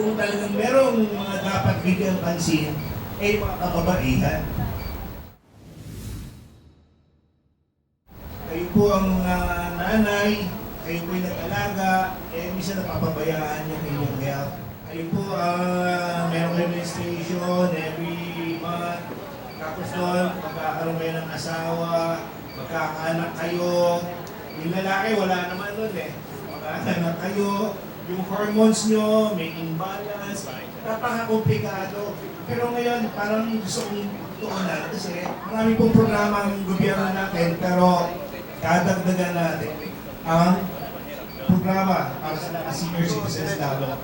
kung talagang merong mga dapat bigyan pansin, ay mga kababaihan. Kayo po ang ah, nanay, kayo po yung nag-alaga, eh minsan napapabayaan yung health. Kayo po ang uh, meron kayo menstruation every month. Tapos doon, magkakaroon kayo ng asawa, magkakaanak kayo. Yung lalaki, wala naman nun eh. Magkakaanak kayo, yung hormones nyo, may imbalance, napaka-komplikado. Pero ngayon, parang gusto kong tuunan kasi marami pong programa ang gobyerno natin, pero dadagdagan natin ang programa para sa senior citizens lalo.